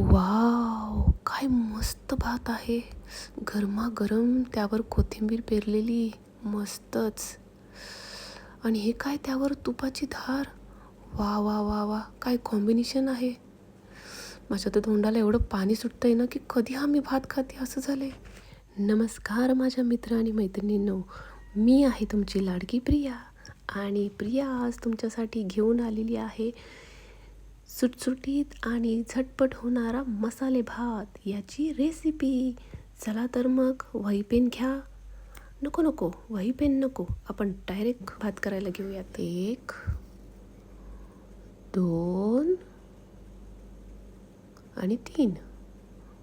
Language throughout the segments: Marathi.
वाव काय मस्त भात आहे. गरमागरम त्यावर कोथिंबीर पेरलेली मस्तच. आणि हे काय त्यावर तुपाची धार? वा वा वा वा काय कॉम्बिनेशन आहे. माझ्या तर तोंडाला एवढं पाणी सुटतंय ना की कधी हा मी भात खाते असं झालंय. नमस्कार माझ्या मित्र आणि मैत्रिणींनो मी आहे तुमची लाडकी प्रिया. आणि प्रिया आज तुमच्यासाठी घेऊन आलेली आहे सुटसुटीत आणि झटपट होणारा मसाले भात याची रेसिपी चला तर मग वही पेन घ्या. नको नको वही पेन नको. आपण डायरेक्ट भात करायला घेऊयात. एक दोन आणि तीन.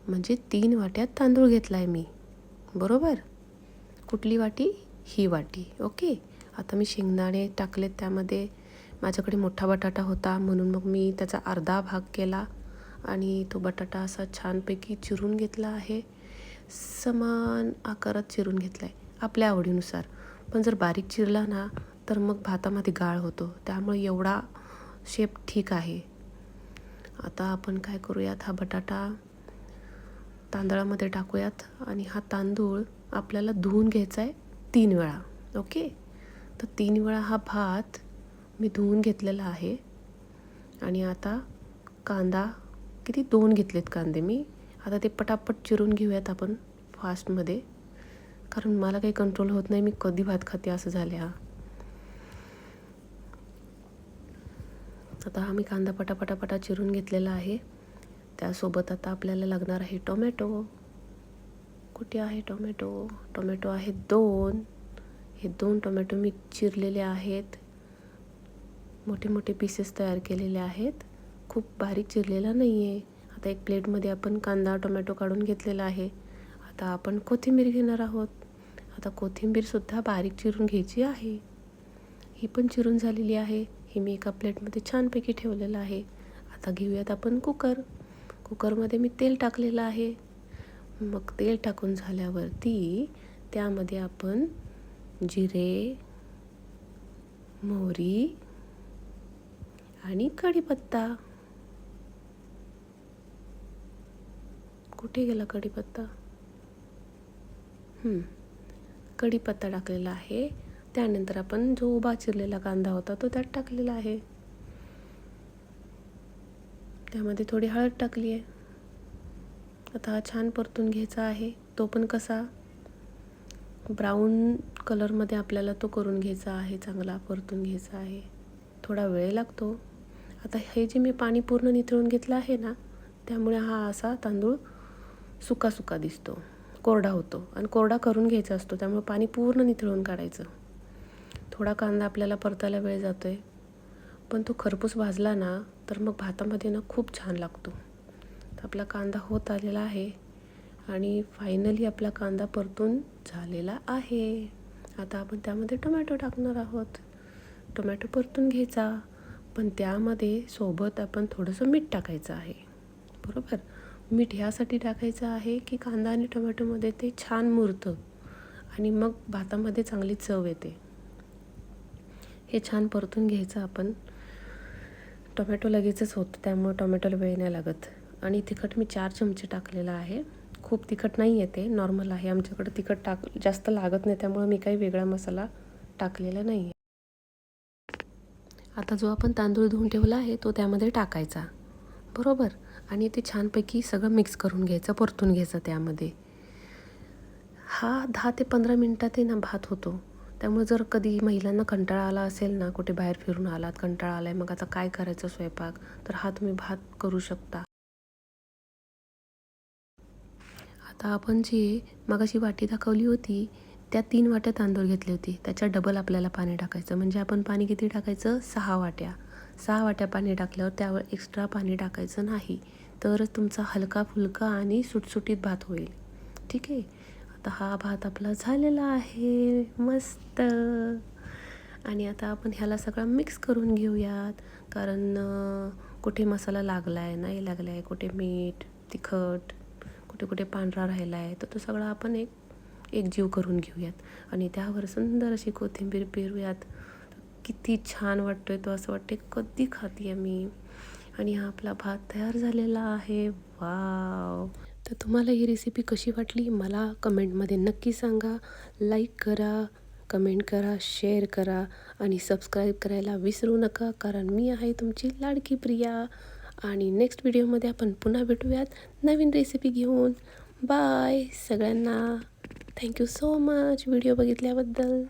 म्हणजे तीन वाट्यात तांदूळ घेतला आहे मी. बरोबर? कुठली वाटी? ही वाटी. ओके. आता मी शेंगदाणे टाकलेत त्यामध्ये. माझ्याकडे मोठा बटाटा होता म्हणून मग मी त्याचा अर्धा भाग केला आणि तो बटाटा असा छानपैकी चिरून घेतला आहे. समान आकारात चिरून घेतला आहे आपल्या आवडीनुसार. पण जर बारीक चिरला ना तर मग भातामध्ये गाळ होतो. त्यामुळे एवढा शेप ठीक आहे. आता आपण काय करूयात? हा बटाटा तांदळामध्ये टाकूयात आणि हा तांदूळ आपल्याला धुवून घ्यायचा आहे तीन वेळा ओके? तर तीन वेळा हा भात मी धुवून घेतलेला आहे. आणि आता कांदा किती दोन घेतलेत कांदे मी? आता ते पटापट चिरून घेऊयात आपण फास्टमध्ये. कारण मला काही कंट्रोल होत नाही मी कधी भात खाते असं झाले हा. आता हा मी कांदा पटापटापटा चिरून घेतलेला आहे. त्यासोबत आता आपल्याला लागणार आहे टोमॅटो. कुठे आहे टोमॅटो? टोमॅटो आहेत दोन. हे दोन टोमॅटो मी चिरलेले आहेत. मोठे मोठे पीसेस तयार केलेले आहेत. खूप बारीक चिरलेला नाही आहे आता एक प्लेटमध्ये आपण कांदा टोमॅटो काढून घेतलेला आहे. आता आपण कोथिंबीर घेणार आहोत. आता कोथिंबीरसुद्धा बारीक चिरून घ्यायची आहे. ही पण चिरून झालेली आहे. ही मी एका प्लेटमध्ये छानपैकी ठेवलेलं आहे. आता घेऊयात आपण कुकर. कुकरमध्ये मी तेल टाकलेलं आहे. मग तेल टाकून झाल्यावरती त्यामध्ये आपण जिरे मोहरी आणि कढीपत्ता. कुठे गेला कढीपत्ता? कढीपत्ता टाकलेला आहे. त्यानंतर आपण जो उभा चिरलेला कांदा होता तो त्यात टाकलेला आहे. त्यामध्ये थोडी हळद टाकली आहे. आता हा छान परतून घ्यायचा आहे. तो पण कसा? ब्राऊन कलरमध्ये आपल्याला तो करून घ्यायचा आहे. चांगला परतून घ्यायचा आहे. थोडा वेळ लागतो. आता हे जे मी पाणी पूर्ण निथळून घेतलं आहे ना त्यामुळे हा असा तांदूळ सुका सुका दिसतो कोरडा होतो. आणि कोरडा करून घ्यायचा असतो त्यामुळे पाणी पूर्ण निथळून काढायचं. थोडा कांदा आपल्याला परतायला वेळ जातो आहे पण तो खरपूस भाजला ना तर मग भातामध्ये ना खूप छान लागतो. तर आपला कांदा होत आलेला आहे आणि फायनली आपला कांदा परतून झालेला आहे. आता आपण त्यामध्ये टोमॅटो टाकणार आहोत. टोमॅटो परतून घ्यायचा. पण त्यामध्ये सोबत आपण थोडंसं मीठ टाकायचं आहे. बरोबर? मीठ ह्यासाठी टाकायचं आहे की कांदा आणि टोमॅटोमध्ये ते छान मुरतं आणि मग भातामध्ये चांगली चव येते. हे छान परतून घ्यायचं आपण. टोमॅटो लगेचच होतं त्यामुळे टोमॅटोला वेळ नाही लागत. आणि तिखट मी चार चमचे टाकलेलं आहे. खूप तिखट नाही येते नॉर्मल आहे. आमच्याकडे तिखट टाक जास्त लागत नाही त्यामुळे मी काही वेगळा मसाला टाकलेला नाही आहे आता जो आपण तांदूळ धुवून ठेवला आहे तो त्यामध्ये टाकायचा. बरोबर? आणि ते छानपैकी सगळं मिक्स करून घ्यायचं परतून घ्यायचं त्यामध्ये. हा दहा ते पंधरा मिनटात आहे ना भात होतो. त्यामुळे जर कधी महिलांना कंटाळा आला असेल ना कुठे बाहेर फिरून आलात कंटाळा आला आहे मग आता काय करायचं स्वयंपाक? तर हा तुम्ही भात करू शकता. आता आपण जी मगाशी वाटी दाखवली होती त्या तीन वाट्या तांदूळ घेतली होती. त्याच्या डबल आपल्याला पाणी टाकायचं. म्हणजे आपण पाणी किती टाकायचं? सहा वाट्या. सहा वाट्या पाणी टाकल्यावर त्यावर एक्स्ट्रा पाणी टाकायचं नाही. तरच तुमचा हलका फुलका आणि सुटसुटीत भात होईल. ठीक आहे? आता हा भात आपला झालेला आहे. मस्त. आणि आता आपण ह्याला सगळा मिक्स करून घेऊयात. कारण कुठे मसाला लागला आहे नाही लागला आहे कुठे मीठ तिखट कुठे कुठे पांढरा राहिला आहे तर तो सगळा आपण एक एक जीव करून घेऊयात. आणि त्यावर सुंदर अशी कोथिंबीर पेरूयात. किती छान वाटतोय तो असं वाटते कधी खाते मी. आणि हा आपला भात तयार झालेला आहे. वाव! तर तुम्हाला ही रेसिपी कशी वाटली मला कमेंटमध्ये नक्की सांगा. लाईक करा कमेंट करा शेअर करा. आणि सबस्क्राईब करायला विसरू नका कारण मी आहे तुमची लाडकी प्रिया. आणि नेक्स्ट व्हिडिओमध्ये आपण पुन्हा भेटूयात. नवीन रेसिपी घेऊन. बाय सगळ्यांना! Thank you so much video बघितल्याबद्दल